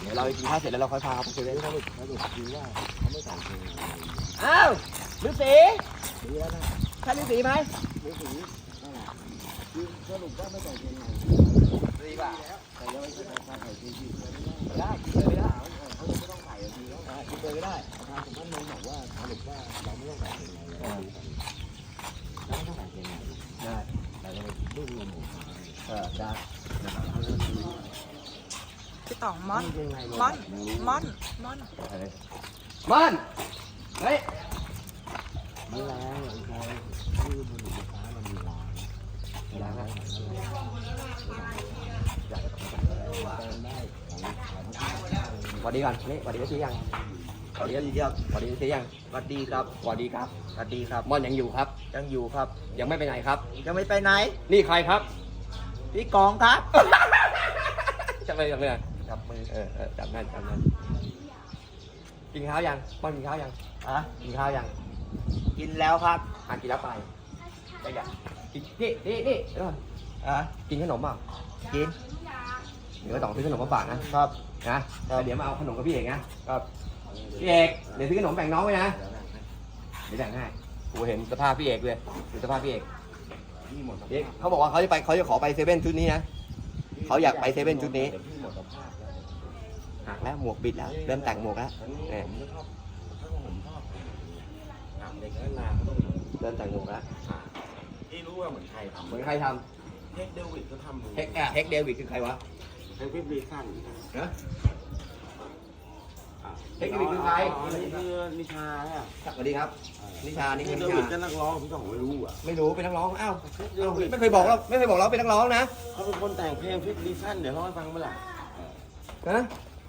เดี๋ยวเรากินข้าวเสร็จแล้วเราค่อยพาเขาไปเซเว่นสรุปสรุปคือว่าเขาไม่ใส่เกงในอ้าวฤาษีดีแล้วนะใช่ฤาษีไหมฤาษีนั่นแหละคือสรุปว่าไม่ใส่เกงในดีป่ะแต่ยังไม่ใส่ใส่ใส่เกงยีนส์เลยไม่ได้ได้กินเลยไม่ได้เขาเลยไม่ต้องใส่ดีแล้วอ่ากินเลยไม่ได้ทางผมท่านนบอกว่าสรุปว่าเราไม่ต้องใส่เกงในเราดูกันเราไม่ต้องใส่เกงในได้แต่เราไปดูรวมหมูเออได้ พี่ต่องมอนเกงในมอนมอนมอนอะไรมันเฮ้ยไม่แรงไอ้ชายที่บุหรี่ไฟฟ้ามันมีรางเวลาได้ไหนอยากจะทำอะไรเติมได้ของของสวัสดีก่อนนี่สวัสดีฤาษียังสวัสดีฤาษียังสวัสดีฤาษียังสวัสดีครับสวัสดีครับสวัสดีครับม่อนยังอยู่ครับ ยังอยู่ครับ ยังไม่ไปไหนครับ ยังไม่ไปไหน นี่ใครครับ พี่กองครับจับเลยจับเลย จับมือเออเออจับนั่นจับนั่นกินข้าวยังม่อนกินข้าวยังอะกินข้าวยังกินแล้วครับอะกินแล้วไปไปกันกินนี่นี่นี่เดี๋ยวก่อนอะกินขนมเปล่ากินเดี๋ยวต้องซื้อขนมมาฝากนะครับนะแล้วเดี๋ยวมาเอาขนมกับพี่เอกนะครับพี่เอกเดี๋ยวซื้อขนมแบ่งน้องไว้นะเดี๋ยวแบ่งให้กูเห็นสภาพพี่เอกเลยดูสภาพพี่เอกพี่หมดสเอกภาพเขาบอกว่าเขาจะไปเขาจะขอไปเซเว่นชุดนี้นะเขาอยากไปเซเว่นชุดนี้เดี๋ยวพี่ หมดสภาพแล้วหักแล้วหมวกบิดแล้ว เริ่มแต่งหมวกแล้วอันนี้เออผมจะชอบถ้าผมชอบถามเด็กแล้วนานก็ต้องเริ่มแต่งหมวกแล้วพี่รู้ว่าเหมือนใครทำเหมือนใครทเฮกเดวิดก็ทำำเฮกเฮกเดวิดคือใครวะเฮกวิดสันฮะเฮกเดวิดคือใครนี่คือนิชาอะสวัสดีครับ นิชา นี่เฮคืกอเดนิวิดชาก็นักร้องพี่ต้องไม่รู้อะ ไม่รู้ เป็นนักร้อง อ้าวเฮกเดวิดไม่เคยบอกเรา ไม่เคยบอกเราเป็นนักร้องนะ เขาเป็นคนแต่งเพลงฟิตดิสันเดี๋ยวเขาให้ฟังเมื่อไหร่ฮะ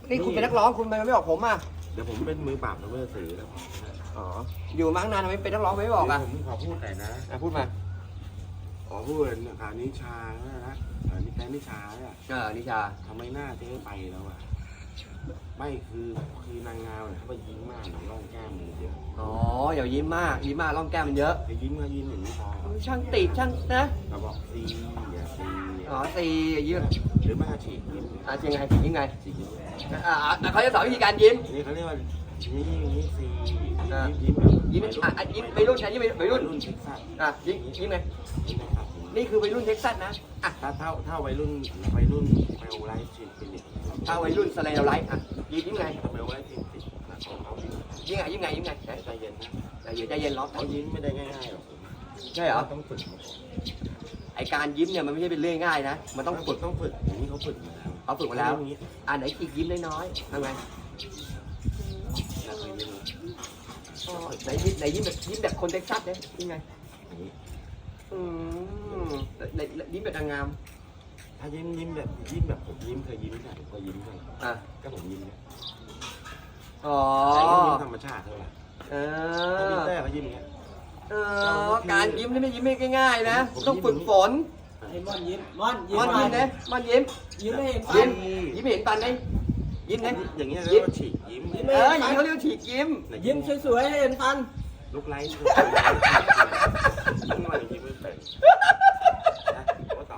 นี่คุณเป็นนักร้องคุณทำไมไม่บอกผมอะเดี๋ยวผมเป็นมือปราบนักเวทสีแล้วอ๋ออยู่มาตั้งนานทำไมเป็นนักร้องไม่บอกอะผมขอพูดหน่อยนะอะพูดมาขอพูดนะคะนิชานะนิแฟนนิชาอะเออนิชาทำไมหน้าเจ๊ไปแล้วอะ ไม่คือคือนางงามเนี่ยเขาไปยิ้มมากหนังร่องแก้มมันเยอะอ๋ออย่ายิ้มมากยิ้มมากร่องแก้มมันเยอะ ไปยิ้มก็ยิ้มอย่างนี้พอช่างติช่างนะเราบอกซีอย่าซีอ๋อตียืดหรือไม่ก็ฉีกยิ้มอะยังไงยิ้มไงฉีกยิ้มอะอะอะเขาจะสอนวิธีการยิ้มนี่เขาเรียกว่านี่นี่ซีอ่ายิ้มยิ้มแบบยิ้มอะอะยิ้มไปรุ่นใช่ยิ้มไปรุ่นรุ่นเท็กซัสอะยิ้มยิ้มไงยิ้ม นะครับนี่คือวัยรุ่นเท็กซัสนะอะถ้าเท่าเท่าวัยรุ่นวัยรุ่นเมลไลฟ์ฉีดเป็นเด็กถ้าวัยรุ่นสไลด์เราไลท์อะยิ้มยิ้มไงเมลไลฟ์ฉีดติดนะของเขายิ้มยิ้มไงยิ้มไงยิ้มไงไหนใจเย็นนะใจเย็นใจเย็นร้องเขายิ้มไม่ได้ง่ายๆหรอกใช่เหรอต้องฝึกมาก่อนไอการยิ้มเนี่ยมันไม่ใช่เป็นเรื่องง่ายนะ มันต้องฝึกต้องฝึกอย่างนี้เขาฝึกมาแล้วเขาฝึกมาแล้วอย่างนี้อ่าไหนอีกยิ้มน้อยๆทำไงนะเคยยิ้มอ๋อไหนยิ้มไหนยิ้มแบบยิ้มแบบคนเท็กซัสเนี่ยยิ้มไง อย่างนี้อืมไหนไหนยิ้มแบบนางงาม ถ้ายิ้มยิ้มแบบยิ้มแบบผมยิ้มเคยยิ้มใช่เคยยิ้มใช่อะ ก็ผมยิ้มเนี่ยอ๋อแต่ก็ยิ้มธรรมชาติเท่าไหร่เอถ้ายิ้มอแต่เขายิ้มอย่างเงี้ย เออการยิ้มนี่ไม่ยิ้มไม่ง่ายๆนะผมต้องฝึกฝนไอ้มอนยิ้มมอนยิ้มมันหน่ยิ้อมยนะมันยิ้ม ยิ้มให้เห็นยิ้ฟัมนยิ้มให้เห็นปันได้ยิ้มนะอย่างเงี้ยเรียกว่าฉีกยิ้มยิ้มเอออย่างนี้เขาเรียกว่าฉีกยิ้ม ยิ้มสวยๆให้เห็นฟัน ลุกไลฟ์ ยิ้มอะไรยิ้มไม่เป็นนะว่าต่อ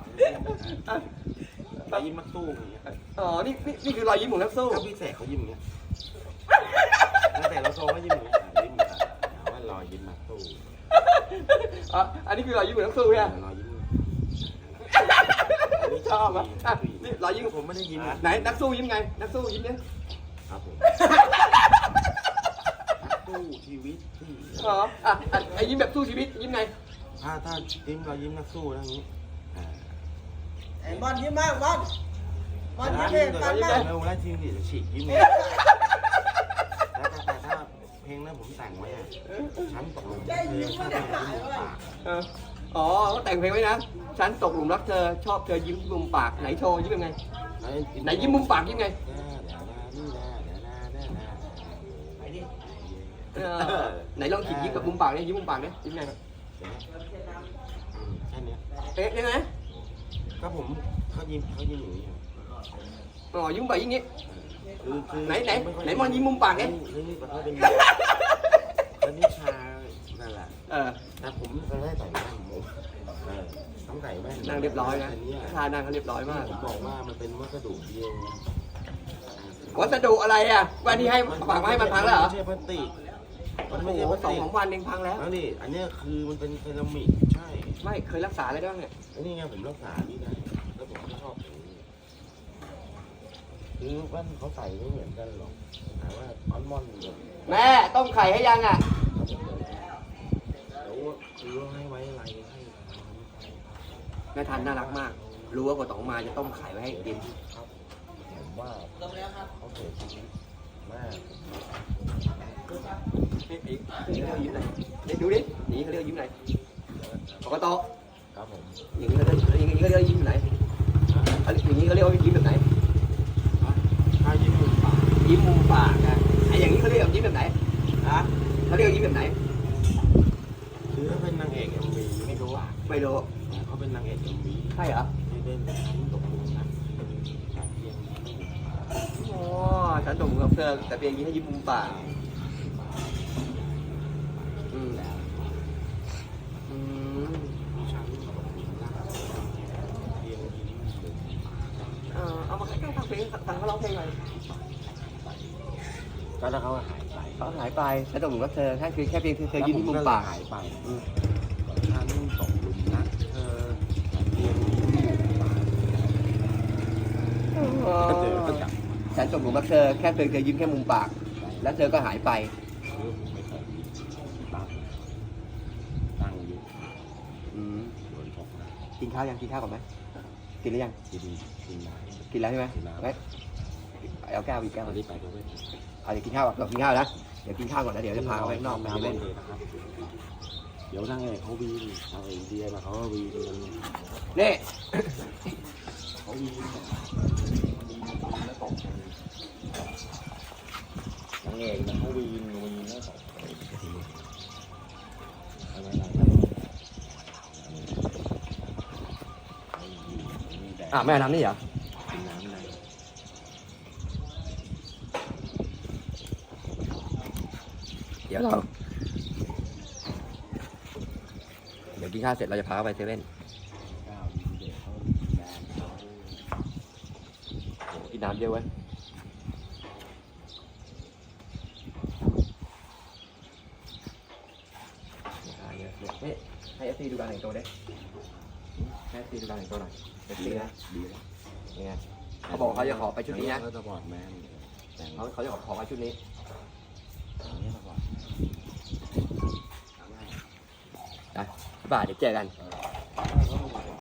ยิ้มมาสู้อย่างเงี้ยอ๋อ นี่นี่นี่คือรอยยิ้มของนักสู้ ถ้าพี่แสกเขายิ้มอย่างเงี้ยแล้วแต่เราโซ่ก็ยิ้มอย่างเงี้ยยิ้มแบบว่ารอยยิ้มมาสู้อ๋อ อันนี้คือรอยยิ้มของนักสู้เนี่ยรอยยิ้มชอบอะอะนี่รอยยิ้มผมไม่ได้ยิ้มไหนนักสู้ยิ้มไง นักสู้ยิ้มเนี่ยครับผม สู้ชีวิตที่อ๋ออะอะไอ้ยิ้มแบบสู้ชีวิตยิ้มไง ถ้าถ้ายิ้มเรายิ้มนักสู้แล้วงี้อ่าไอ้มอนยิ้มมากมอนมอนยิ้มให้เเห็นฟันมากร็วแล้วจริงดิจะฉีกยิ้มเลยแล้วแต่แต่ถ้าเพลงนั้นผมแต่งไว้อะฉันตกลงได้ยิ้มไม่ได้หายเลยเอออ๋อเขาแต่งเพลงไว้นะ ฉันตกหลุมรักเธอ ชอบเธอยิ้มมุมปาก ไหนโชว์ยิ้มยังไง ไหนยิ้มมุมปากยิ้มไงไหนดิ เออไหนลองขีดยิ้มกับมุมปากเนี่ยยิ้มมุมปากเนี่ยยิ้มไงแค่เนี้ยเอ๊ะยังไงก็ผมเขายิ้มเขายิ้มอย่างนี้อ๋อยิ้มปากยิ้มงี้ คือคือไหนไหนไหนมอนยิ้มมุมปากเนี่ยนี่นี่เขาเป็นเป็นนิชานั่นแหละเออแต่ผมไม่ได้ใส่แว่นผมเออต้องใส่แว่นนั่งเรียบร้อยนะอันเนี้ยท่านั่งเขาเรียบร้อยมากผมบอกว่ามันเป็นวัสดุเดียวคือวัสดุอะไรอะวันที่ให้ฝากมาให้มันพังแล้วเหรอไม่ใช่พลาสติก มันโอ้ไม่โหใช่พลาสสองติกสามวันเองพังแล้ว แล้วดิอันเนี้ยคือมันเป็นเซรามิกใช่ไม่เคยรักษาอะไรได้บ้างเนี่ยแล้วนี่ไงผมรักษานี่นะแล้วผมก็ชอบอย่างนี้คือแว่นเขาใส่ไม่เหมือนกันหรอกแต่ว่าออนมอนแบบแม่ต้มไข่ให้ยังอะแล้วคือว่าให้ไว้อะไรให้แม่ทันน่ารักมาก รู้ว่าพอตองมาจะต้มไข่ไว้ให้กิน ครับผมว่าเขาเสียชีวิตมาก นี่เขาเรียกยิ้มไหนดูดินี่เขาเรียกยิ้มไหนปกติครับผมอย่างนี้เขาเรียกอย่างนี้เขาเรียกยิ้มไหนอย่างนี้เขาเรียกว่ายิ้มแบบไหนยิ้มมุมปากยิ้มมุมปากอะไออย่างนี้เขาเรียกยิ้มแบบไหนนะเขาเรียกยิ้มแบบไหนคือถ้าเป็นนางเอกเอ็มวีไม่รู้อะไม่รู้เขาเป็นนางเอกเอ็มวีใช่เหรอที่เล่นชั้นตกหลุมนะแต่เพียงอ๋อฉันตรงกับเธอแต่เพียงนี้มให้ยิ้มมุมปากอืมอืม ชั้นตกหลุมนะเพียงยิ้มมุม เออเอามาใกล้ๆ ฟังเพลงฟังเขาร้องเพลงหน่อยก็แล้วเขาก็หายไปเขาหายไปฉันตรงกับเธอแค่คือแค่เพียงเธอยิ้มมุมปากหายไปอืมชั้นตกหลุมนะเธอเพียงยิ้มมุมปากก็เจอก็จับฉันตกหลุมรักเธอแค่เพียงเธอยิ้มแค่มุมปาก แล้วเธอก็หายไปคือไม่เคยตั้งตั้งอยู่อืมบนชกนะกินข้าวยังกินข้าวก่อนไหม กินหรือยังกินกินไหนกินแล้วใช่ไหมกินแล้วงั้นเอาแก้วอีกแก้ววันนี้ไปก็ไม่เอาเดี๋ยวกินข้าวก่อนเดี๋ยวกินข้าวนะเดี๋ยวกินข้าวก่อนแล้วเดี๋ยวจะพาเขาไปข้างนอกไปน้ำเล่นเลยนะครับเดี๋ยวนั่งเอกเขาวีนนางเอกเดียนะเขาก็วีนกัน นี่ เขาวีนแบบแล้วตกกันนางเอกนะเขาวีนวีนแล้วตกอะไร อะไรอะแม่น้ำนี่เหรอกินน้ำในเดี๋ยวเราเดี๋ยวกินข้าวเสร็จเราจะพาเขาไปเซเว่นก้าวดีเด็กเขาวีนแดงเขาโอ้กินน้ำเยอะเว้ยเยอะเลยนี่ให้เอฟซีดูการแต่งตัวดิ ให้เอฟซีดูการแต่งตัวหน่อยเอฟซีดีนะนะดีนะยังไงเขาบอกเขาจะขอไปชุดนี้นะเขาจะบอดแมนแต่งเขาเขาจะขอขอมาชุดนี้อย่างนี้มาก่อนนะบ่ายเดี๋ยวเจอกันเออ